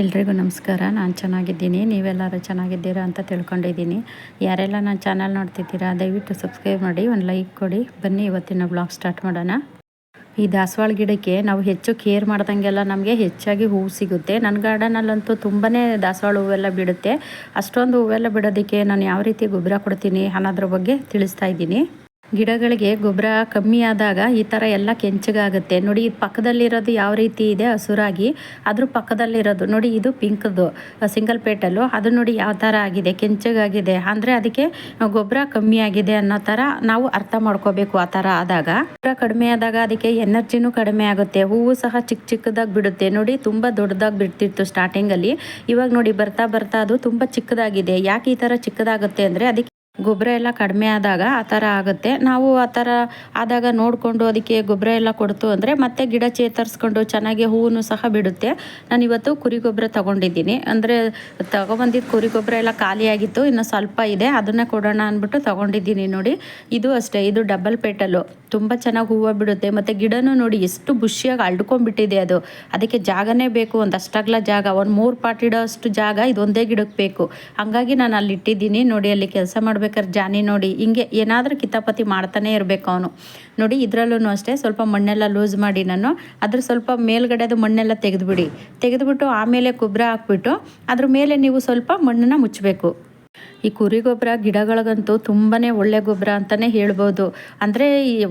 ಎಲ್ರಿಗೂ ನಮಸ್ಕಾರ. ನಾನು ಚೆನ್ನಾಗಿದ್ದೀನಿ. ನೀವೆಲ್ಲರೂ ಚೆನ್ನಾಗಿದ್ದೀರಾ ಅಂತ ತಿಳ್ಕೊಂಡಿದ್ದೀನಿ. ಯಾರೆಲ್ಲ ನನ್ನ ಚಾನಲ್ ನೋಡ್ತಿದ್ದೀರಾ, ದಯವಿಟ್ಟು ಸಬ್ಸ್ಕ್ರೈಬ್ ಮಾಡಿ, ಒಂದು ಲೈಕ್ ಕೊಡಿ. ಬನ್ನಿ ಇವತ್ತಿನ ಬ್ಲಾಗ್ ಸ್ಟಾರ್ಟ್ ಮಾಡೋಣ. ಈ ದಾಸವಾಳ ಗಿಡಕ್ಕೆ ನಾವು ಹೆಚ್ಚು ಕೇರ್ ಮಾಡ್ದಂಗೆಲ್ಲ ನಮಗೆ ಹೆಚ್ಚಾಗಿ ಹೂವು ಸಿಗುತ್ತೆ. ನನ್ನ ಗಾರ್ಡನಲ್ಲಂತೂ ತುಂಬಾ ದಾಸವಾಳ ಹೂವೆಲ್ಲ ಬಿಡುತ್ತೆ. ಅಷ್ಟೊಂದು ಹೂವೆಲ್ಲ ಬಿಡೋದಕ್ಕೆ ನಾನು ಯಾವ ರೀತಿ ಗೊಬ್ಬರ ಕೊಡ್ತೀನಿ ಅನ್ನೋದ್ರ ಬಗ್ಗೆ ತಿಳಿಸ್ತಾ ಇದ್ದೀನಿ. ಗಿಡಗಳಿಗೆ ಗೊಬ್ಬರ ಕಮ್ಮಿ ಆದಾಗ ಈ ಥರ ಎಲ್ಲ ಕೆಂಚಗಾಗುತ್ತೆ. ನೋಡಿ ಇದು ಪಕ್ಕದಲ್ಲಿರೋದು ಯಾವ ರೀತಿ ಇದೆ? ಹಸುರಾಗಿ. ಅದ್ರ ಪಕ್ಕದಲ್ಲಿರೋದು. ನೋಡಿ, ಇದು ಪಿಂಕ್ದು ಸಿಂಗಲ್ ಪೇಟಲ್ಲು. ಅದು ನೋಡಿ ಯಾವ ಥರ ಆಗಿದೆ? ಕೆಂಚಗಾಗಿದೆ. ಅಂದರೆ ಅದಕ್ಕೆ ಗೊಬ್ಬರ ಕಮ್ಮಿ ಆಗಿದೆ ಅನ್ನೋ ಥರ ನಾವು ಅರ್ಥ ಮಾಡ್ಕೋಬೇಕು ಆ ಥರ ಆದಾಗ. ಗೊಬ್ಬರ ಕಡಿಮೆ ಆದಾಗ ಅದಕ್ಕೆ ಎನರ್ಜಿನೂ ಕಡಿಮೆ ಆಗುತ್ತೆ. ಹೂವು ಸಹ ಚಿಕ್ಕ ಚಿಕ್ಕದಾಗಿ ಬಿಡುತ್ತೆ. ನೋಡಿ, ತುಂಬ ದೊಡ್ಡದಾಗಿ ಬಿಡ್ತಿತ್ತು ಸ್ಟಾರ್ಟಿಂಗಲ್ಲಿ ಇವಾಗ ನೋಡಿ ಬರ್ತಾ ಬರ್ತಾ ಅದು ತುಂಬ ಚಿಕ್ಕದಾಗಿದೆ. ಯಾಕೆ ಈ ಥರ ಚಿಕ್ಕದಾಗುತ್ತೆ ಅಂದರೆ ಅದಕ್ಕೆ ಗೊಬ್ಬರ ಎಲ್ಲ ಕಡಿಮೆ ಆದಾಗ ಆ ಥರ ಆಗುತ್ತೆ. ನಾವು ಆ ಥರ ಆದಾಗ ನೋಡಿಕೊಂಡು ಅದಕ್ಕೆ ಗೊಬ್ಬರ ಎಲ್ಲ ಕೊಡ್ತು ಅಂದರೆ ಮತ್ತೆ ಗಿಡ ಚೇತರಿಸ್ಕೊಂಡು ಚೆನ್ನಾಗಿ ಹೂವು ಸಹ ಬಿಡುತ್ತೆ. ನಾನು ಇವತ್ತು ಕುರಿ ಗೊಬ್ಬರ ತೊಗೊಂಡಿದ್ದೀನಿ. ಅಂದರೆ ತಗೊಬಂದಿದ್ದು ಕುರಿ ಗೊಬ್ಬರ ಎಲ್ಲ ಖಾಲಿಯಾಗಿತ್ತು ಇನ್ನು ಸ್ವಲ್ಪ ಇದೆ, ಅದನ್ನೇ ಕೊಡೋಣ ಅಂದ್ಬಿಟ್ಟು ತೊಗೊಂಡಿದ್ದೀನಿ ನೋಡಿ. ಇದು ಅಷ್ಟೇ, ಇದು ಡಬಲ್ ಪೇಟಲು. ತುಂಬ ಚೆನ್ನಾಗಿ ಹೂವು ಬಿಡುತ್ತೆ. ಮತ್ತು ಗಿಡನೂ ನೋಡಿ ಎಷ್ಟು ಬುಷಿಯಾಗಿ ಅಳ್ಕೊಂಡ್ಬಿಟ್ಟಿದೆ ಅದು. ಅದಕ್ಕೆ ಜಾಗನೇ ಬೇಕು, ಒಂದು ಅಷ್ಟಾಗ್ಲ ಜಾಗ, ಒಂದು ಮೂರು ಪಾಟ್ ಇಡೋಷ್ಟು ಜಾಗ, ಇದೊಂದೇ ಗಿಡಕ್ಕೆ ಬೇಕು. ಹಾಗಾಗಿ ನಾನು ಅಲ್ಲಿ ಇಟ್ಟಿದ್ದೀನಿ ನೋಡಿ, ಅಲ್ಲಿ ಕೆಲಸ ಮಾಡ್ಬೇಕಾದ್ರೆ ಜಾನಿ ನೋಡಿ, ಹಿಂಗೆ ಏನಾದರೂ ಕಿತಾಪತಿ ಮಾಡ್ತಾನೆ ಇರಬೇಕು ಅವನು. ನೋಡಿ ಇದರಲ್ಲೂ ಅಷ್ಟೇ, ಸ್ವಲ್ಪ ಮಣ್ಣೆಲ್ಲ ಲೂಸ್ ಮಾಡಿ ನಾನು, ಅದ್ರ ಸ್ವಲ್ಪ ಮೇಲ್ಗಡೆ ಅದು ಮಣ್ಣೆಲ್ಲ ತೆಗೆದುಬಿಡಿ. ತೆಗೆದುಬಿಟ್ಟು ಆಮೇಲೆ ಗೊಬ್ಬರ ಹಾಕ್ಬಿಟ್ಟು, ಅದ್ರ ಮೇಲೆ ನೀವು ಸ್ವಲ್ಪ ಮಣ್ಣನ್ನು ಮುಚ್ಚಬೇಕು. ಈ ಕುರಿ ಗೊಬ್ಬರ ಗಿಡಗಳಿಗಂತೂ ತುಂಬಾ ಒಳ್ಳೆ ಗೊಬ್ಬರ ಅಂತಲೇ ಹೇಳ್ಬೋದು. ಅಂದರೆ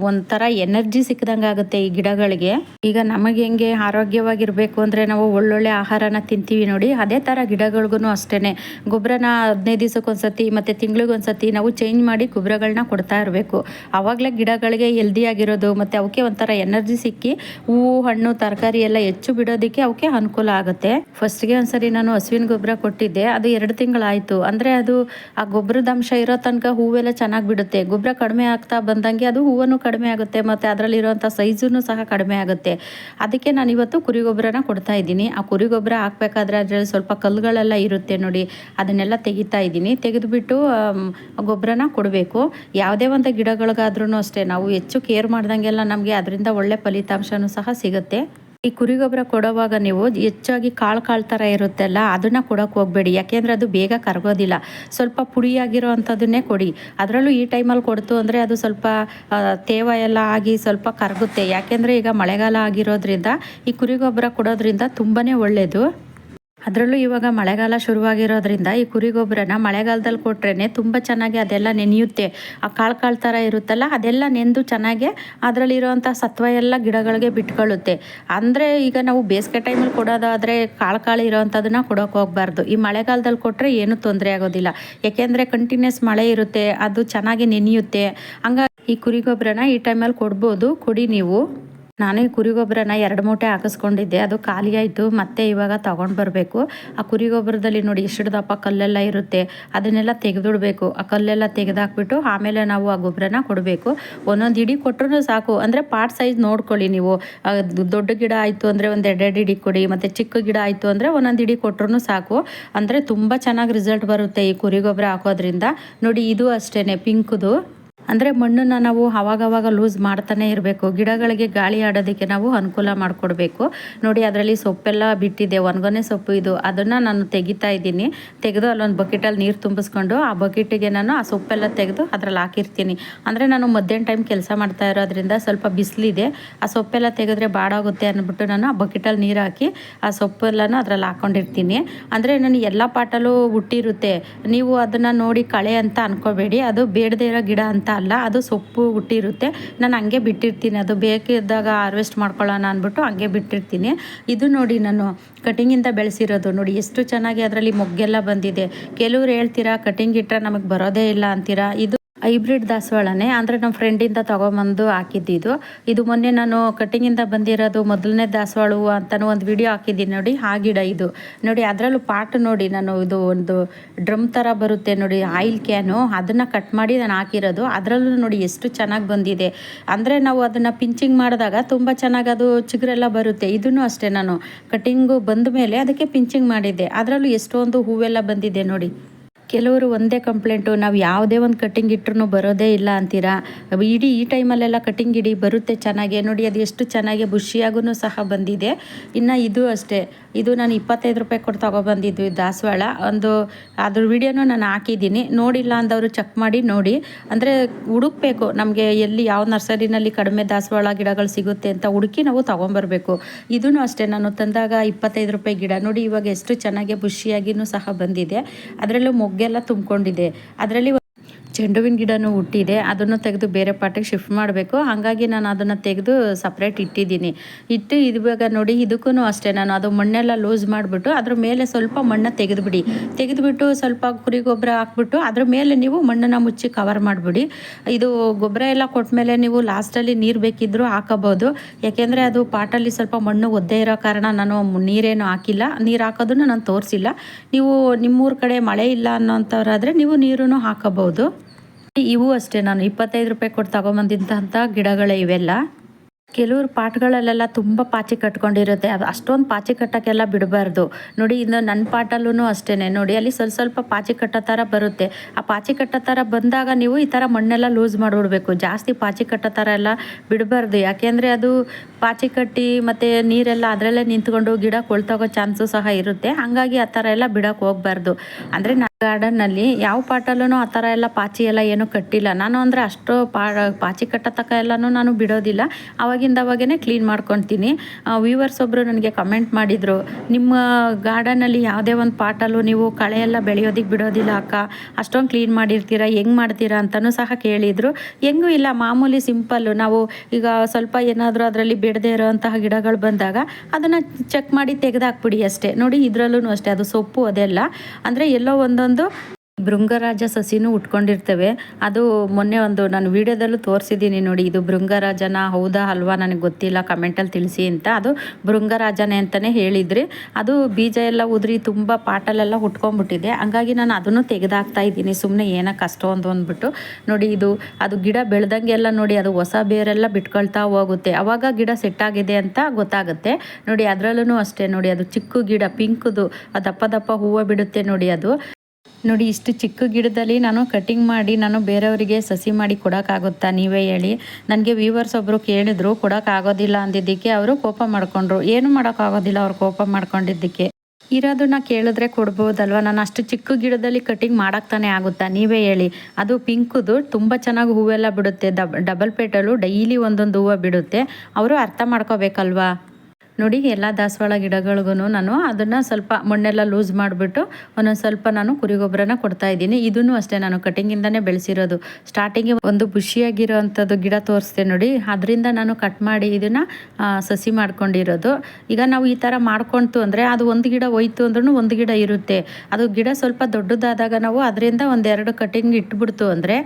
ಒಂಥರ ಎನರ್ಜಿ ಸಿಕ್ಕಿದಂಗೆ ಆಗುತ್ತೆ ಈ ಗಿಡಗಳಿಗೆ. ಈಗ ನಮಗೆ ಹೆಂಗೆ ಆರೋಗ್ಯವಾಗಿರಬೇಕು ಅಂದರೆ ನಾವು ಒಳ್ಳೊಳ್ಳೆ ಆಹಾರನ ತಿಂತೀವಿ ನೋಡಿ. ಅದೇ ಥರ ಗಿಡಗಳಿಗೂ ಅಷ್ಟೇ ಗೊಬ್ಬರನ ಹದಿನೈದು ದಿವಸಕ್ಕೊಂದ್ಸತಿ ಮತ್ತು ತಿಂಗಳಿಗೊಂದ್ಸತಿ ನಾವು ಚೇಂಜ್ ಮಾಡಿ ಗೊಬ್ಬರಗಳನ್ನ ಕೊಡ್ತಾ ಇರಬೇಕು. ಆವಾಗಲೇ ಗಿಡಗಳಿಗೆ ಹೆಲ್ದಿಯಾಗಿರೋದು ಮತ್ತು ಅವಕ್ಕೆ ಒಂಥರ ಎನರ್ಜಿ ಸಿಕ್ಕಿ ಹೂವು, ಹಣ್ಣು, ತರಕಾರಿ ಎಲ್ಲ ಹೆಚ್ಚು ಬಿಡೋದಕ್ಕೆ ಅವಕ್ಕೆ ಅನುಕೂಲ ಆಗುತ್ತೆ. ಫಸ್ಟ್ಗೆ ಒಂದ್ಸರಿ ನಾನು ಹಸುವಿನ ಗೊಬ್ಬರ ಕೊಟ್ಟಿದ್ದೆ. ಅದು ಎರಡು ತಿಂಗಳಾಯಿತು. ಅಂದರೆ ಅದು ಆ ಗೊಬ್ಬರದ ಅಂಶ ಇರೋ ತನಕ ಹೂವೆಲ್ಲ ಚೆನ್ನಾಗಿ ಬಿಡುತ್ತೆ. ಗೊಬ್ಬರ ಕಡಿಮೆ ಆಗ್ತಾ ಬಂದಂಗೆ ಅದು ಹೂವನ್ನು ಕಡಿಮೆ ಆಗುತ್ತೆ ಮತ್ತು ಅದರಲ್ಲಿರುವಂಥ ಸೈಜೂ ಸಹ ಕಡಿಮೆ ಆಗುತ್ತೆ. ಅದಕ್ಕೆ ನಾನು ಇವತ್ತು ಕುರಿ ಗೊಬ್ಬರನ ಕೊಡ್ತಾ ಇದ್ದೀನಿ. ಆ ಕುರಿ ಗೊಬ್ಬರ ಹಾಕ್ಬೇಕಾದ್ರೆ ಅದರಲ್ಲಿ ಸ್ವಲ್ಪ ಕಲ್ಲುಗಳೆಲ್ಲ ಇರುತ್ತೆ ನೋಡಿ, ಅದನ್ನೆಲ್ಲ ತೆಗಿತಾ ಇದ್ದೀನಿ. ತೆಗೆದುಬಿಟ್ಟು ಗೊಬ್ಬರನ ಕೊಡಬೇಕು. ಯಾವುದೇ ಒಂದು ಗಿಡಗಳಿಗಾದ್ರೂ ಅಷ್ಟೇ, ನಾವು ಹೆಚ್ಚು ಕೇರ್ ಮಾಡ್ದಂಗೆಲ್ಲ ನಮಗೆ ಅದರಿಂದ ಒಳ್ಳೆ ಫಲಿತಾಂಶನೂ ಸಹ ಸಿಗುತ್ತೆ. ಈ ಕುರಿ ಗೊಬ್ಬರ ಕೊಡೋವಾಗ ನೀವು ಹೆಚ್ಚಾಗಿ ಕಾಳು ಕಾಳು ಥರ ಇರುತ್ತಲ್ಲ, ಅದನ್ನು ಕೊಡೋಕೆ ಹೋಗಬೇಡಿ. ಯಾಕೆಂದರೆ ಅದು ಬೇಗ ಕರಗೋದಿಲ್ಲ. ಸ್ವಲ್ಪ ಪುಡಿಯಾಗಿರೋ ಅಂಥದ್ದನ್ನೇ ಕೊಡಿ. ಅದರಲ್ಲೂ ಈ ಟೈಮಲ್ಲಿ ಕೊಡ್ತು ಅಂದರೆ ಅದು ಸ್ವಲ್ಪ ತೇವ ಎಲ್ಲ ಆಗಿ ಸ್ವಲ್ಪ ಕರಗುತ್ತೆ. ಯಾಕೆಂದರೆ ಈಗ ಮಳೆಗಾಲ ಆಗಿರೋದ್ರಿಂದ ಈ ಕುರಿ ಗೊಬ್ಬರ ಕೊಡೋದ್ರಿಂದ ತುಂಬಾ ಒಳ್ಳೆಯದು ಅದರಲ್ಲೂ ಇವಾಗ ಮಳೆಗಾಲ ಶುರುವಾಗಿರೋದ್ರಿಂದ ಈ ಕುರಿ ಗೊಬ್ಬರನ ಮಳೆಗಾಲದಲ್ಲಿ ಕೊಟ್ರೇ ತುಂಬ ಚೆನ್ನಾಗಿ ಅದೆಲ್ಲ ನೆನೆಯುತ್ತೆ. ಆ ಕಾಳು ಕಾಳು ಥರ ಇರುತ್ತಲ್ಲ, ಅದೆಲ್ಲ ನೆಂದು ಚೆನ್ನಾಗಿ ಅದರಲ್ಲಿರುವಂಥ ಸತ್ವ ಎಲ್ಲ ಗಿಡಗಳಿಗೆ ಬಿಟ್ಕೊಳ್ಳುತ್ತೆ. ಅಂದರೆ ಈಗ ನಾವು ಬೇಸಿಗೆ ಟೈಮಲ್ಲಿ ಕೊಡೋದಾದರೆ ಕಾಳು ಕಾಳು ಇರೋವಂಥದ್ದನ್ನ ಕೊಡೋಕೆ ಹೋಗಬಾರ್ದು. ಈ ಮಳೆಗಾಲದಲ್ಲಿ ಕೊಟ್ಟರೆ ಏನೂ ತೊಂದರೆ ಆಗೋದಿಲ್ಲ. ಯಾಕೆಂದರೆ ಕಂಟಿನ್ಯೂಸ್ ಮಳೆ ಇರುತ್ತೆ, ಅದು ಚೆನ್ನಾಗಿ ನೆನೆಯುತ್ತೆ. ಹಂಗಾಗಿ ಈ ಕುರಿ ಗೊಬ್ಬರನ ಈ ಟೈಮಲ್ಲಿ ಕೊಡ್ಬೋದು. ಕೊಡಿ ನೀವು. ನಾನು ಕುರಿ ಗೊಬ್ಬರನ ಎರಡು ಮೂಟೆ ಹಾಕಿಸ್ಕೊಂಡಿದ್ದೆ, ಅದು ಖಾಲಿಯಾಯಿತು ಮತ್ತೆ ಇವಾಗ ತೊಗೊಂಡು ಬರಬೇಕು. ಆ ಕುರಿ ಗೊಬ್ಬರದಲ್ಲಿ ನೋಡಿ ಎಷ್ಟು ದಪ್ಪ ಕಲ್ಲೆಲ್ಲ ಇರುತ್ತೆ, ಅದನ್ನೆಲ್ಲ ತೆಗೆದುಬಿಡ್ಬೇಕು ಆ ಕಲ್ಲೆಲ್ಲ ತೆಗೆದಾಕ್ಬಿಟ್ಟು ಆಮೇಲೆ ನಾವು ಆ ಗೊಬ್ಬರನ ಕೊಡಬೇಕು. ಒಂದೊಂದು ಇಡಿ ಕೊಟ್ಟರು ಸಾಕು. ಅಂದರೆ ಪಾರ್ಟ್ ಸೈಜ್ ನೋಡ್ಕೊಳ್ಳಿ ನೀವು. ದೊಡ್ಡ ಗಿಡ ಆಯಿತು ಅಂದರೆ ಒಂದು ಎರಡೆರಡು ಇಡಿ ಕೊಡಿ, ಮತ್ತು ಚಿಕ್ಕ ಗಿಡ ಆಯಿತು ಅಂದರೆ ಒಂದೊಂದು ಇಡಿ ಕೊಟ್ಟರು ಸಾಕು. ಅಂದರೆ ತುಂಬ ಚೆನ್ನಾಗಿ ರಿಸಲ್ಟ್ ಬರುತ್ತೆ ಈ ಕುರಿ ಗೊಬ್ಬರ ಹಾಕೋದ್ರಿಂದ. ನೋಡಿ ಇದು ಅಷ್ಟೇ ಪಿಂಕ್ದು. ಅಂದರೆ ಮಣ್ಣನ್ನು ನಾವು ಅವಾಗವಾಗ ಲೂಸ್ ಮಾಡ್ತಾನೆ ಇರಬೇಕು. ಗಿಡಗಳಿಗೆ ಗಾಳಿ ಆಡೋದಕ್ಕೆ ನಾವು ಅನುಕೂಲ ಮಾಡಿಕೊಡ್ಬೇಕು. ನೋಡಿ, ಅದರಲ್ಲಿ ಸೊಪ್ಪೆಲ್ಲ ಬಿಟ್ಟಿದೆ. ಒಣಗೊನೆ ಸೊಪ್ಪು ಇದು. ಅದನ್ನು ನಾನು ತೆಗಿತಾ ಇದ್ದೀನಿ. ತೆಗೆದು ಅಲ್ಲೊಂದು ಬಕೆಟಲ್ಲಿ ನೀರು ತುಂಬಿಸ್ಕೊಂಡು ಆ ಬಕೆಟಿಗೆ ನಾನು ಆ ಸೊಪ್ಪೆಲ್ಲ ತೆಗೆದು ಅದ್ರಲ್ಲಿ ಹಾಕಿರ್ತೀನಿ. ಅಂದರೆ ನಾನು ಮಧ್ಯಾಹ್ನ ಟೈಮ್ ಕೆಲಸ ಮಾಡ್ತಾ ಇರೋದ್ರಿಂದ ಸ್ವಲ್ಪ ಬಿಸಿಲಿದೆ. ಆ ಸೊಪ್ಪೆಲ್ಲ ತೆಗೆದ್ರೆ ಬಾಡಾಗುತ್ತೆ ಅಂದ್ಬಿಟ್ಟು ನಾನು ಆ ಬಕೆಟಲ್ಲಿ ನೀರು ಹಾಕಿ ಆ ಸೊಪ್ಪೆಲ್ಲನೂ ಅದರಲ್ಲಿ ಹಾಕ್ಕೊಂಡಿರ್ತೀನಿ ಅಂದರೆ ನಾನು ಎಲ್ಲ ಪಾಟಲ್ಲೂ ಹುಟ್ಟಿರುತ್ತೆ. ನೀವು ಅದನ್ನು ನೋಡಿ ಕಳೆ ಅಂತ ಅನ್ಕೋಬೇಡಿ. ಅದು ಬೇಡದೇ ಇರೋ ಗಿಡ ಅಂತ ಅಲ್ಲ, ಅದು ಸೊಪ್ಪು ಹುಟ್ಟಿರುತ್ತೆ. ನಾನು ಹಂಗೆ ಬಿಟ್ಟಿರ್ತೀನಿ. ಅದು ಬೇಕಿದ್ದಾಗ ಹಾರ್ವೆಸ್ಟ್ ಮಾಡ್ಕೊಳ್ಳೋಣ ಅಂದ್ಬಿಟ್ಟು ಹಂಗೆ ಬಿಟ್ಟಿರ್ತೀನಿ. ಇದು ನೋಡಿ ನಾನು ಕಟಿಂಗಿಂದ ಬೆಳೆಸಿರೋದು. ನೋಡಿ, ಎಷ್ಟು ಚೆನ್ನಾಗಿ ಅದರಲ್ಲಿ ಮೊಗ್ಗೆಲ್ಲ ಬಂದಿದೆ. ಕೆಲವ್ರು ಹೇಳ್ತೀರಾ, ಕಟಿಂಗ್ ಇಟ್ಟರೆ ನಮಗೆ ಬರೋದೇ ಇಲ್ಲ ಅಂತೀರಾ? ಇದು ಹೈಬ್ರಿಡ್ ದಾಸವಾಳನೇ. ಅಂದರೆ ನಮ್ಮ ಫ್ರೆಂಡಿಂದ ತೊಗೊಂಬಂದು ಹಾಕಿದ್ದಿದ್ದು ಇದು. ಮೊನ್ನೆ ನಾನು ಕಟ್ಟಿಂಗಿಂದ ಬಂದಿರೋದು ಮೊದಲನೇ ದಾಸವಾಳ ಹೂವು ಅಂತಲೂ ಒಂದು ವಿಡಿಯೋ ಹಾಕಿದ್ದೀನಿ ನೋಡಿ. ಆ ಗಿಡ ಇದು. ನೋಡಿ, ಅದರಲ್ಲೂ ಪಾಟ್ ನೋಡಿ ನಾನು ಇದು ಒಂದು ಡ್ರಮ್ ಥರ ಬರುತ್ತೆ ನೋಡಿ ಆಯಿಲ್ ಕ್ಯಾನು ಅದನ್ನು ಕಟ್ ಮಾಡಿ ನಾನು ಹಾಕಿರೋದು. ಅದರಲ್ಲೂ ನೋಡಿ ಎಷ್ಟು ಚೆನ್ನಾಗಿ ಬಂದಿದೆ. ಅಂದರೆ ನಾವು ಅದನ್ನು ಪಿಂಚಿಂಗ್ ಮಾಡಿದಾಗ ತುಂಬ ಚೆನ್ನಾಗಿ ಅದು ಚಿಗುರೆಲ್ಲ ಬರುತ್ತೆ. ಇದನ್ನು ಅಷ್ಟೇ ನಾನು. ಕಟ್ಟಿಂಗು ಬಂದ ಮೇಲೆ ಅದಕ್ಕೆ ಪಿಂಚಿಂಗ್ ಮಾಡಿದ್ದೆ. ಅದರಲ್ಲೂ ಎಷ್ಟೊಂದು ಹೂವೆಲ್ಲ ಬಂದಿದೆ ನೋಡಿ. ಕೆಲವರು ಒಂದೇ ಕಂಪ್ಲೇಂಟು ನಾವು ಯಾವುದೇ ಒಂದು ಕಟ್ಟಿಂಗ್ ಇಟ್ಟರು ಬರೋದೇ ಇಲ್ಲ ಅಂತೀರಾ? ಇಡೀ ಈ ಟೈಮಲ್ಲೆಲ್ಲ ಕಟ್ಟಿಂಗ್ ಇಡಿ ಬರುತ್ತೆ ಚೆನ್ನಾಗಿ. ನೋಡಿ, ಅದು ಎಷ್ಟು ಚೆನ್ನಾಗಿ ಬುಷಿಯಾಗೂ ಸಹ ಬಂದಿದೆ. ಇನ್ನು ಇದು ಅಷ್ಟೇ. ಇದು ನಾನು ಇಪ್ಪತ್ತೈದು ರೂಪಾಯಿ ಕೊಟ್ಟು ತೊಗೊಬಂದಿದ್ದು ದಾಸವಾಳ. ಒಂದು, ಅದ್ರ ವಿಡಿಯೋನೂ ನಾನು ಹಾಕಿದ್ದೀನಿ. ನೋಡಿಲ್ಲ ಅಂದವರು ಚೆಕ್ ಮಾಡಿ, ನೋಡಿ. ಅಂದರೆ ಹುಡುಕ್ಬೇಕು. ನಮಗೆ ಎಲ್ಲಿ ಯಾವ ನರ್ಸರಿನಲ್ಲಿ ಕಡಿಮೆ ದಾಸವಾಳ ಗಿಡಗಳು ಸಿಗುತ್ತೆ ಅಂತ ಹುಡುಕಿ ನಾವು ತೊಗೊಂಬರ್ಬೇಕು. ಇದೂ ಅಷ್ಟೇ. ನಾನು ತಂದಾಗ ಇಪ್ಪತ್ತೈದು ರೂಪಾಯಿ ಗಿಡ. ನೋಡಿ, ಇವಾಗ ಎಷ್ಟು ಚೆನ್ನಾಗಿ ಬುಷಿಯಾಗಿನೂ ಸಹ ಬಂದಿದೆ. ಅದರಲ್ಲೂ ಮೊಗ್ಗೆಲ್ಲ ತುಂಬಿಕೊಂಡಿದೆ. ಅದರಲ್ಲಿ ಚೆಂಡುವಿನ ಗಿಡನೂ ಹುಟ್ಟಿದೆ. ಅದನ್ನು ತೆಗೆದು ಬೇರೆ ಪಾಟಿಗೆ ಶಿಫ್ಟ್ ಮಾಡಬೇಕು. ಹಾಗಾಗಿ ನಾನು ಅದನ್ನು ತೆಗೆದು ಸಪ್ರೇಟ್ ಇಟ್ಟಿದ್ದೀನಿ. ಇಟ್ಟು ಇವಾಗ ನೋಡಿ ಇದಕ್ಕೂ ಅಷ್ಟೇ. ನಾನು ಅದು ಮಣ್ಣೆಲ್ಲ ಲೂಸ್ ಮಾಡಿಬಿಟ್ಟು ಅದ್ರ ಮೇಲೆ ಸ್ವಲ್ಪ ಮಣ್ಣು ತೆಗೆದುಬಿಡಿ. ತೆಗೆದುಬಿಟ್ಟು ಸ್ವಲ್ಪ ಕುರಿ ಗೊಬ್ಬರ ಹಾಕ್ಬಿಟ್ಟು ಅದ್ರ ಮೇಲೆ ನೀವು ಮಣ್ಣನ್ನು ಮುಚ್ಚಿ ಕವರ್ ಮಾಡಿಬಿಡಿ. ಇದು ಗೊಬ್ಬರ ಎಲ್ಲ ಕೊಟ್ಟ ನೀವು ಲಾಸ್ಟಲ್ಲಿ ನೀರು ಬೇಕಿದ್ದರೂ ಹಾಕಬೋದು ಯಾಕೆಂದರೆ ಅದು ಪಾಟಲ್ಲಿ ಸ್ವಲ್ಪ ಮಣ್ಣು ಒದ್ದೆ ಇರೋ ಕಾರಣ ನಾನು ನೀರೇನು ಹಾಕಿಲ್ಲ. ನೀರು ಹಾಕೋದನ್ನು ನಾನು ತೋರಿಸಿಲ್ಲ. ನೀವು ನಿಮ್ಮೂರ ಕಡೆ ಮಳೆ ಇಲ್ಲ ಅನ್ನೋಂಥವ್ರಾದರೆ ನೀವು ನೀರೂ ಹಾಕೋಬೋದು ಇವು ಅಷ್ಟೇ. ನಾನು ಇಪ್ಪತ್ತೈದು ರೂಪಾಯಿ ಕೊಟ್ಟು ತಗೊಂಬಂದಿದ್ದಂಥ ಗಿಡಗಳೇ ಇವೆಲ್ಲ. ಕೆಲವ್ರು ಪಾಟ್ಗಳಲ್ಲೆಲ್ಲ ತುಂಬ ಪಾಚಿ ಕಟ್ಕೊಂಡಿರುತ್ತೆ. ಅದು ಅಷ್ಟೊಂದು ಪಾಚಿ ಕಟ್ಟೋಕ್ಕೆಲ್ಲ ಬಿಡಬಾರ್ದು. ನೋಡಿ, ಇನ್ನು ನನ್ನ ಪಾಟಲ್ಲೂ ಅಷ್ಟೇ ನೋಡಿ, ಅಲ್ಲಿ ಸ್ವಲ್ಪ ಸ್ವಲ್ಪ ಪಾಚಿ ಕಟ್ಟೋ ಥರ ಬರುತ್ತೆ. ಆ ಪಾಚಿ ಕಟ್ಟೋ ಥರ ಬಂದಾಗ ನೀವು ಈ ಥರ ಮಣ್ಣೆಲ್ಲ ಲೂಸ್ ಮಾಡಿಬಿಡ್ಬೇಕು. ಜಾಸ್ತಿ ಪಾಚಿ ಕಟ್ಟೋ ಥರ ಎಲ್ಲ ಬಿಡಬಾರ್ದು. ಯಾಕೆಂದರೆ ಅದು ಪಾಚಿ ಕಟ್ಟಿ ಮತ್ತು ನೀರೆಲ್ಲ ಅದರಲ್ಲೇ ನಿಂತ್ಕೊಂಡು ಗಿಡ ಕೊಳ್ತೋಗೋ ಚಾನ್ಸು ಸಹ ಇರುತ್ತೆ. ಹಾಗಾಗಿ ಆ ಥರ ಎಲ್ಲ ಬಿಡೋಕೆ ಹೋಗ್ಬಾರ್ದು. ಅಂದರೆ ಗಾರ್ಡನ್ನಲ್ಲಿ ಯಾವ ಪಾಟಲ್ಲೂ ಆ ಥರ ಎಲ್ಲ ಪಾಚಿ ಎಲ್ಲ ಏನೂ ಕಟ್ಟಿಲ್ಲ. ನಾನು ಅಂದರೆ ಅಷ್ಟು ಪಾ, ಪಾಚಿ ಕಟ್ಟೋ ತಕ್ಕ ಎಲ್ಲನೂ ನಾನು ಬಿಡೋದಿಲ್ಲ. ಅವಾಗಿಂದ ಅವಾಗೇ ಕ್ಲೀನ್ ಮಾಡ್ಕೊತೀನಿ. ವ್ಯೂವರ್ಸ್ ಒಬ್ಬರು ನನಗೆ ಕಮೆಂಟ್ ಮಾಡಿದರು, ನಿಮ್ಮ ಗಾರ್ಡನಲ್ಲಿ ಯಾವುದೇ ಒಂದು ಪಾಟಲ್ಲೂ ನೀವು ಕಳೆ ಎಲ್ಲ ಬೆಳೆಯೋದಕ್ಕೆ ಬಿಡೋದಿಲ್ಲ ಅಕ್ಕ. ಅಷ್ಟೊಂದು ಕ್ಲೀನ್ ಮಾಡಿರ್ತೀರಾ, ಹೆಂಗೆ ಮಾಡ್ತೀರಾ ಅಂತಲೂ ಸಹ ಕೇಳಿದರು. ಹೆಂಗೂ ಇಲ್ಲ, ಮಾಮೂಲಿ ಸಿಂಪಲ್ಲು ನಾವು ಈಗ ಸ್ವಲ್ಪ ಏನಾದರೂ ಅದರಲ್ಲಿ ಬಿಡದೇ ಇರೋವಂತಹ ಗಿಡಗಳು ಬಂದಾಗ ಅದನ್ನು ಚೆಕ್ ಮಾಡಿ ತೆಗೆದಾಕ್ಬಿಡಿ ಅಷ್ಟೇ. ನೋಡಿ ಇದರಲ್ಲೂ ಅಷ್ಟೇ, ಅದು ಸೊಪ್ಪು ಅದೆಲ್ಲ. ಅಂದರೆ ಎಲ್ಲೋ ಒಂದೊಂದು ಒಂದು ಭೃಂಗರಾಜ ಸಸಿನೂ ಉಟ್ಕೊಂಡಿರ್ತೇವೆ. ಅದು ಮೊನ್ನೆ ಒಂದು ನಾನು ವಿಡಿಯೋದಲ್ಲೂ ತೋರಿಸಿದ್ದೀನಿ ನೋಡಿ, ಇದು ಭೃಂಗರಾಜನ ಹೌದಾ ಅಲ್ವಾ ನನಗೆ ಗೊತ್ತಿಲ್ಲ, ಕಮೆಂಟಲ್ಲಿ ತಿಳಿಸಿ ಅಂತ. ಅದು ಭೃಂಗರಾಜನೇ ಅಂತಲೇ ಹೇಳಿದ್ರಿ. ಅದು ಬೀಜ ಎಲ್ಲ ಉದುರಿ ತುಂಬ ಪಾಟಲೆಲ್ಲ ಉಟ್ಕೊಂಡ್ಬಿಟ್ಟಿದೆ. ಹಂಗಾಗಿ ನಾನು ಅದನ್ನು ತೆಗೆದಾಕ್ತಾ ಇದ್ದೀನಿ. ಸುಮ್ಮನೆ ಏನಕ್ಕೆ ಅಷ್ಟೊಂದು ಅಂದ್ಬಿಟ್ಟು. ನೋಡಿ ಇದು, ಅದು ಗಿಡ ಬೆಳೆದಂಗೆಲ್ಲ ನೋಡಿ, ಅದು ಹೊಸ ಬೇರೆಲ್ಲ ಬಿಟ್ಕೊಳ್ತಾ ಹೋಗುತ್ತೆ. ಅವಾಗ ಗಿಡ ಸೆಟ್ ಆಗಿದೆ ಅಂತ ಗೊತ್ತಾಗುತ್ತೆ. ನೋಡಿ ಅದರಲ್ಲೂ ಅಷ್ಟೇ ನೋಡಿ, ಅದು ಚಿಕ್ಕ ಗಿಡ, ಪಿಂಕ್ದು, ದಪ್ಪ ದಪ್ಪ ಹೂವು ಬಿಡುತ್ತೆ ನೋಡಿ ಅದು. ನೋಡಿ, ಇಷ್ಟು ಚಿಕ್ಕ ಗಿಡದಲ್ಲಿ ನಾನು ಕಟಿಂಗ್ ಮಾಡಿ, ನಾನು ಬೇರೆಯವರಿಗೆ ಸಸಿ ಮಾಡಿ ಕೊಡೋಕ್ಕಾಗುತ್ತಾ ನೀವೇ ಹೇಳಿ. ನನಗೆ ವ್ಯೂವರ್ಸ್ ಒಬ್ಬರು ಕೇಳಿದ್ರು, ಕೊಡೋಕ್ಕಾಗೋದಿಲ್ಲ ಅಂದಿದ್ದಕ್ಕೆ ಅವರು ಕೋಪ ಮಾಡಿಕೊಂಡ್ರು. ಏನು ಮಾಡೋಕ್ಕಾಗೋದಿಲ್ಲ ಅವ್ರು ಕೋಪ ಮಾಡ್ಕೊಂಡಿದ್ದಕ್ಕೆ. ಇರೋದನ್ನ ಕೇಳಿದ್ರೆ ಕೊಡ್ಬೋದಲ್ವ? ನಾನು ಅಷ್ಟು ಚಿಕ್ಕ ಗಿಡದಲ್ಲಿ ಕಟಿಂಗ್ ಮಾಡೋಕ್ತಾನೆ ಆಗುತ್ತಾ? ನೀವೇ ಹೇಳಿ. ಅದು ಪಿಂಕುದು ತುಂಬ ಚೆನ್ನಾಗಿ ಹೂವೆಲ್ಲ ಬಿಡುತ್ತೆ. ಡಬಲ್ ಪೇಟಲು ಡೈಲಿ ಒಂದೊಂದು ಹೂವು ಬಿಡುತ್ತೆ. ಅವರು ಅರ್ಥ ಮಾಡ್ಕೋಬೇಕಲ್ವಾ? ನೋಡಿ, ಎಲ್ಲ ದಾಸವಾಳ ಗಿಡಗಳಿಗೂ ನಾನು ಅದನ್ನು ಸ್ವಲ್ಪ ಮಣ್ಣೆಲ್ಲ ಲೂಸ್ ಮಾಡಿಬಿಟ್ಟು ಒಂದೊಂದು ಸ್ವಲ್ಪ ನಾನು ಕುರಿ ಗೊಬ್ಬರನ ಕೊಡ್ತಾ ಇದ್ದೀನಿ. ಇದನ್ನು ಅಷ್ಟೇ, ನಾನು ಕಟಿಂಗಿಂದನೇ ಬೆಳೆಸಿರೋದು. ಸ್ಟಾರ್ಟಿಂಗ್ ಒಂದು ಬುಷಿಯಾಗಿರೋವಂಥದ್ದು ಗಿಡ ತೋರಿಸ್ದೆ ನೋಡಿ, ಅದರಿಂದ ನಾನು ಕಟ್ ಮಾಡಿ ಇದನ್ನು ಸಸಿ ಮಾಡ್ಕೊಂಡಿರೋದು. ಈಗ ನಾವು ಈ ಥರ ಮಾಡ್ಕೊಳ್ತು ಅಂದರೆ ಅದು ಒಂದು ಗಿಡ ಹೋಯ್ತು ಅಂದ್ರೂ ಒಂದು ಗಿಡ ಇರುತ್ತೆ. ಅದು ಗಿಡ ಸ್ವಲ್ಪ ದೊಡ್ಡದಾದಾಗ ನಾವು ಅದರಿಂದ ಒಂದೆರಡು ಕಟಿಂಗ್ ಇಟ್ಬಿಡ್ತು ಅಂದರೆ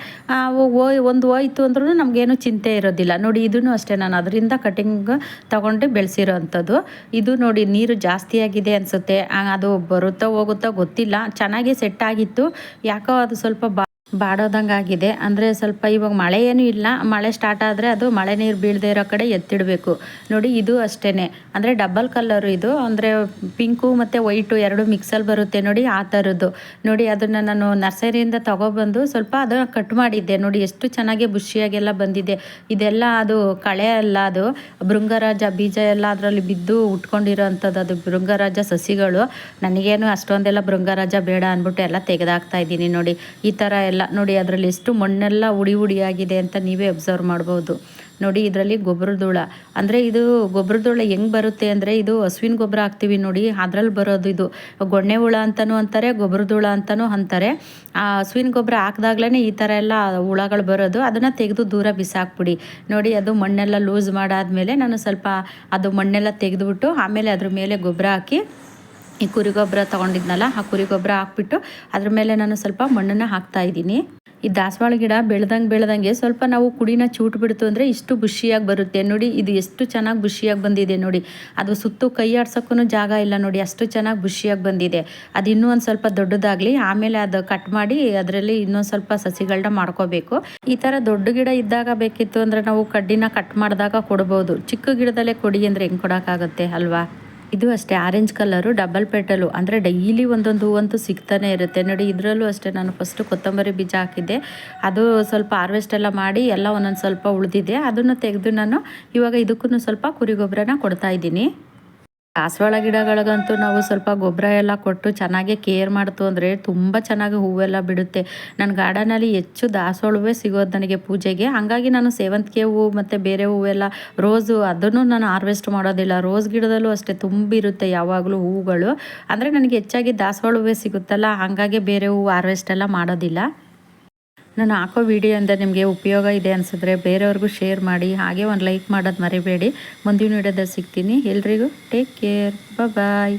ಒಂದು ಹೋಯ್ತು ಅಂದ್ರೂ ನಮಗೇನು ಚಿಂತೆ ಇರೋದಿಲ್ಲ. ನೋಡಿ ಇದನ್ನು ಅಷ್ಟೇ, ನಾನು ಅದರಿಂದ ಕಟಿಂಗ್ ತಗೊಂಡು ಬೆಳೆಸಿರೋ ಇದು ನೋಡಿ ನೀರು ಜಾಸ್ತಿ ಆಗಿದೆ ಅನಿಸುತ್ತೆ. ಅದು ಬರುತ್ತಾ ಹೋಗುತ್ತಾ ಗೊತ್ತಿಲ್ಲ. ಚೆನ್ನಾಗಿ ಸೆಟ್ ಆಗಿತ್ತು. ಯಾಕೋ ಅದು ಸ್ವಲ್ಪ ಬಾ ಬಾಡೋದಂಗೆ ಆಗಿದೆ. ಅಂದರೆ ಸ್ವಲ್ಪ ಇವಾಗ ಮಳೆ ಏನೂ ಇಲ್ಲ. ಮಳೆ ಸ್ಟಾರ್ಟ್ ಆದರೆ ಅದು ಮಳೆ ನೀರು ಬೀಳದೇ ಇರೋ ಕಡೆ ಎತ್ತಿಡಬೇಕು. ನೋಡಿ ಇದು ಅಷ್ಟೇ ಅಂದರೆ ಡಬಲ್ ಕಲ್ಲರು ಇದು. ಅಂದರೆ ಪಿಂಕು ಮತ್ತು ವೈಟು ಎರಡು ಮಿಕ್ಸಲ್ಲಿ ಬರುತ್ತೆ ನೋಡಿ ಆ ಥರದ್ದು ನೋಡಿ ಅದನ್ನು ನಾನು ನರ್ಸರಿಯಿಂದ ತೊಗೊಬಂದು ಸ್ವಲ್ಪ ಅದನ್ನು ಕಟ್ ಮಾಡಿದ್ದೆ. ನೋಡಿ ಎಷ್ಟು ಚೆನ್ನಾಗಿ ಬುಷಿಯಾಗೆಲ್ಲ ಬಂದಿದೆ. ಇದೆಲ್ಲ ಅದು ಕಳೆ ಅಲ್ಲ ಅದು. ಭೃಂಗರಾಜ ಬೀಜ ಎಲ್ಲ ಅದರಲ್ಲಿ ಬಿದ್ದು ಉಟ್ಕೊಂಡಿರೋ ಅಂಥದ್ದು ಅದು ಭೃಂಗರಾಜ ಸಸಿಗಳು. ನನಗೇನು ಅಷ್ಟೊಂದೆಲ್ಲ ಭೃಂಗರಾಜ ಬೇಡ ಅಂದ್ಬಿಟ್ಟು ಎಲ್ಲ ತೆಗೆದಾಕ್ತಾ ಇದ್ದೀನಿ ನೋಡಿ. ಈ ಥರ ಎಲ್ಲ ನೋಡಿ, ಅದರಲ್ಲಿ ಎಷ್ಟು ಮಣ್ಣೆಲ್ಲ ಉಡಿ ಉಡಿಯಾಗಿದೆ ಅಂತ ನೀವೇ ಅಬ್ಸರ್ವ್ ಮಾಡ್ಬೋದು. ನೋಡಿ, ಇದರಲ್ಲಿ ಗೊಬ್ಬರದೂಳ ಅಂದರೆ ಇದು ಗೊಬ್ಬರದೂಳ ಹೆಂಗೆ ಬರುತ್ತೆ ಅಂದರೆ, ಇದು ಹಸುವಿನ ಗೊಬ್ಬರ ಹಾಕ್ತೀವಿ ನೋಡಿ ಅದ್ರಲ್ಲಿ ಬರೋದು ಇದು. ಗೊಣ್ಣೆ ಹುಳ ಅಂತಲೂ ಅಂತಾರೆ ಗೊಬ್ಬರದೂಳ ಅಂತಲೂ ಅಂತಾರೆ. ಆ ಹಸುವಿನ ಗೊಬ್ಬರ ಹಾಕ್ದಾಗ್ಲೇ ಈ ಥರ ಎಲ್ಲ ಹುಳಗಳು ಬರೋದು. ಅದನ್ನು ತೆಗೆದು ದೂರ ಬಿಸಾಕ್ಬಿಡಿ. ನೋಡಿ, ಅದು ಮಣ್ಣೆಲ್ಲ ಲೂಸ್ ಮಾಡಾದ್ಮೇಲೆ ನಾನು ಸ್ವಲ್ಪ ಅದು ಮಣ್ಣೆಲ್ಲ ತೆಗೆದುಬಿಟ್ಟು ಆಮೇಲೆ ಅದ್ರ ಮೇಲೆ ಗೊಬ್ಬರ ಹಾಕಿ ಈ ಕುರಿ ಗೊಬ್ಬರ ತೊಗೊಂಡಿದ್ನಲ್ಲ, ಆ ಕುರಿ ಗೊಬ್ಬರ ಹಾಕ್ಬಿಟ್ಟು ಅದ್ರ ಮೇಲೆ ನಾನು ಸ್ವಲ್ಪ ಮಣ್ಣನ್ನು ಹಾಕ್ತಾ ಇದ್ದೀನಿ. ಈ ದಾಸವಾಳ ಗಿಡ ಬೆಳೆದಂಗೆ ಬೆಳೆದಂಗೆ ಸ್ವಲ್ಪ ನಾವು ಕುಡಿನ ಚೂಟ್ ಬಿಡ್ತು ಅಂದರೆ ಇಷ್ಟು ಬುಷಿಯಾಗಿ ಬರುತ್ತೆ. ನೋಡಿ, ಇದು ಎಷ್ಟು ಚೆನ್ನಾಗಿ ಬುಷಿಯಾಗಿ ಬಂದಿದೆ ನೋಡಿ. ಅದು ಸುತ್ತು ಕೈ ಆಡ್ಸೋಕ್ಕೂ ಜಾಗ ಇಲ್ಲ ನೋಡಿ, ಅಷ್ಟು ಚೆನ್ನಾಗಿ ಬುಷಿಯಾಗಿ ಬಂದಿದೆ. ಅದು ಇನ್ನೂ ಒಂದು ಸ್ವಲ್ಪ ದೊಡ್ಡದಾಗಲಿ, ಆಮೇಲೆ ಅದು ಕಟ್ ಮಾಡಿ ಅದರಲ್ಲಿ ಇನ್ನೊಂದು ಸ್ವಲ್ಪ ಸಸಿಗಳನ್ನ ಮಾಡ್ಕೋಬೇಕು. ಈ ಥರ ದೊಡ್ಡ ಗಿಡ ಇದ್ದಾಗ ಬೇಕಿತ್ತು ಅಂದರೆ ನಾವು ಕಡ್ಡಿನ ಕಟ್ ಮಾಡಿದಾಗ ಕೊಡ್ಬೋದು. ಚಿಕ್ಕ ಗಿಡದಲ್ಲೇ ಕೊಡಿ ಅಂದರೆ ಹೆಂಗೆ ಕೊಡೋಕ್ಕಾಗುತ್ತೆ ಅಲ್ವಾ? ಇದು ಅಷ್ಟೇ ಆರೆಂಜ್ ಕಲರು ಡಬಲ್ ಪೆಟಲು ಅಂದರೆ ಡೈಲಿ ಒಂದೊಂದು ಹೂವಂತೂ ಸಿಗ್ತಾನೆ ಇರುತ್ತೆ. ನೋಡಿ, ಇದರಲ್ಲೂ ಅಷ್ಟೇ ನಾನು ಫಸ್ಟು ಕೊತ್ತಂಬರಿ ಬೀಜ ಹಾಕಿದ್ದೆ. ಅದು ಸ್ವಲ್ಪ ಹಾರ್ವೆಸ್ಟ್ ಎಲ್ಲ ಮಾಡಿ ಎಲ್ಲ ಒಂದೊಂದು ಸ್ವಲ್ಪ ಉಳಿದಿದೆ. ಅದನ್ನು ತೆಗೆದು ನಾನು ಇವಾಗ ಇದಕ್ಕೂ ಸ್ವಲ್ಪ ಕುರಿ ಗೊಬ್ಬರನ ಕೊಡ್ತಾ ಇದ್ದೀನಿ. ದಾಸವಾಳ ಗಿಡಗಳಿಗಂತೂ ನಾವು ಸ್ವಲ್ಪ ಗೊಬ್ಬರ ಎಲ್ಲ ಕೊಟ್ಟು ಚೆನ್ನಾಗಿ ಕೇರ್ ಮಾಡ್ತು ಅಂದರೆ ತುಂಬ ಚೆನ್ನಾಗಿ ಹೂವೆಲ್ಲ ಬಿಡುತ್ತೆ. ನನ್ನ ಗಾರ್ಡನಲ್ಲಿ ಹೆಚ್ಚು ದಾಸವಾಳವೇ ಸಿಗೋದು ನನಗೆ ಪೂಜೆಗೆ. ಹಾಗಾಗಿ ನಾನು ಸೇವಂತಿಗೆ ಹೂವು ಮತ್ತು ಬೇರೆ ಹೂವೆಲ್ಲ, ರೋಸು ಅದನ್ನು ನಾನು ಹಾರ್ವೆಸ್ಟ್ ಮಾಡೋದಿಲ್ಲ. ರೋಸ್ ಗಿಡದಲ್ಲೂ ಅಷ್ಟೇ ತುಂಬಿರುತ್ತೆ ಯಾವಾಗಲೂ ಹೂವುಗಳು ಅಂದರೆ ನನಗೆ ಹೆಚ್ಚಾಗಿ ದಾಸವಾಳ ಸಿಗುತ್ತಲ್ಲ, ಹಾಗಾಗಿ ಬೇರೆ ಹೂವು ಹಾರ್ವೆಸ್ಟ್ ಎಲ್ಲ ಮಾಡೋದಿಲ್ಲ. ನಾನು ಹಾಕೋ ವಿಡಿಯೋಯಿಂದ ನಿಮಗೆ ಉಪಯೋಗ ಇದೆ ಅನಿಸಿದ್ರೆ ಬೇರೆಯವ್ರಿಗೂ ಶೇರ್ ಮಾಡಿ, ಹಾಗೆ ಒಂದು ಲೈಕ್ ಮಾಡೋದು ಮರಿಬೇಡಿ. ಮುಂದಿನ ವಿಡಿಯೋದಲ್ಲಿ ಸಿಗ್ತೀನಿ. ಎಲ್ರಿಗೂ ಟೇಕ್ ಕೇರ್ ಬಾಯ್